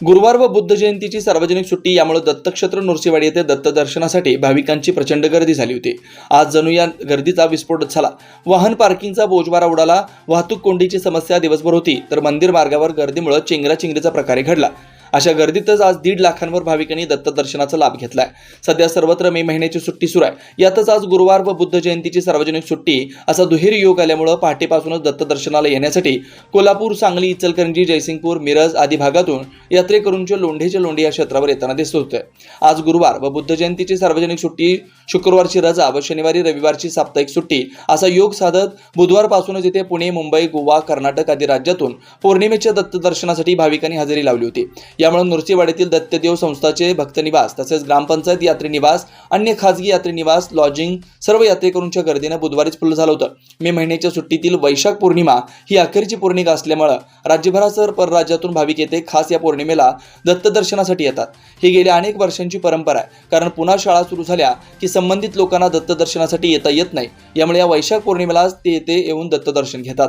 गुरुवार व बुद्ध जयंतीची सार्वजनिक सुट्टी यामुळे दत्तक्षेत्र नृसिंहवाडी येथे दत्त दर्शनासाठी भाविकांची प्रचंड गर्दी झाली होती. आज जणू या गर्दीचा विस्फोटच झाला. वाहन पार्किंगचा बोजवारा उडाला. वाहतूक कोंडीची समस्या दिवसभर होती तर मंदिर मार्गावर गर्दीमुळे चेंगराचेंगरीचा प्रकारे घडला. अशा गर्दीतच आज दीड लाखांवर भाविकांनी दत्त दर्शनाचा लाभ घेतलाय. सध्या सर्वत्र मे महिन्याची सुट्टी सुरू आहे. यातच आज गुरुवार व बुद्ध जयंतीची सार्वजनिक सुट्टी असा दुहेरी योग आल्यामुळं पहाटेपासूनच दत्त दर्शनाला येण्यासाठी कोल्हापूर सांगली इचलकरंजी जयसिंगपूर मिरज आदी भागातून यात्रेकरूंचे लोंढेचे लोंढे या क्षेत्रावर येताना दिसत होते. आज गुरुवार व बुद्ध जयंतीची सार्वजनिक सुट्टी शुक्रवारची रजा व शनिवारी रविवारची साप्ताहिक सुट्टी असा योग साधत बुधवारपासूनच येथे पुणे मुंबई गोवा कर्नाटक आदी राज्यातून पौर्णिमेच्या दत्त दर्शनासाठी भाविकांनी हजेरी लावली होती. यामुळे नृसिंहवाडीतील दत्तदेव संस्थाचे भक्तनिवास तसेच ग्रामपंचायत यात्री निवास अन्य खाजगी यात्री निवास लॉजिंग सर्व यात्रेकरूंच्या गर्दीनं बुधवारीच फुल्ल झालं होतं. मे महिन्याच्या सुट्टीतील वैशाख पौर्णिमा ही अखेरची पौर्णिमा असल्यामुळं राज्यभरासह परराज्यातून भाविक येथे खास या पौर्णिमा पौर्णिमेला दत्तदर्शनासाठी येतात. ही गेल्या अनेक वर्षांची परंपरा आहे. कारण पुन्हा शाळा सुरू झाल्या की संबंधित लोकांना दत्त दर्शनासाठी येता येत नाही. यामुळे या वैशाख पौर्णिमेला ते येथे येऊन दत्त दर्शन घेतात.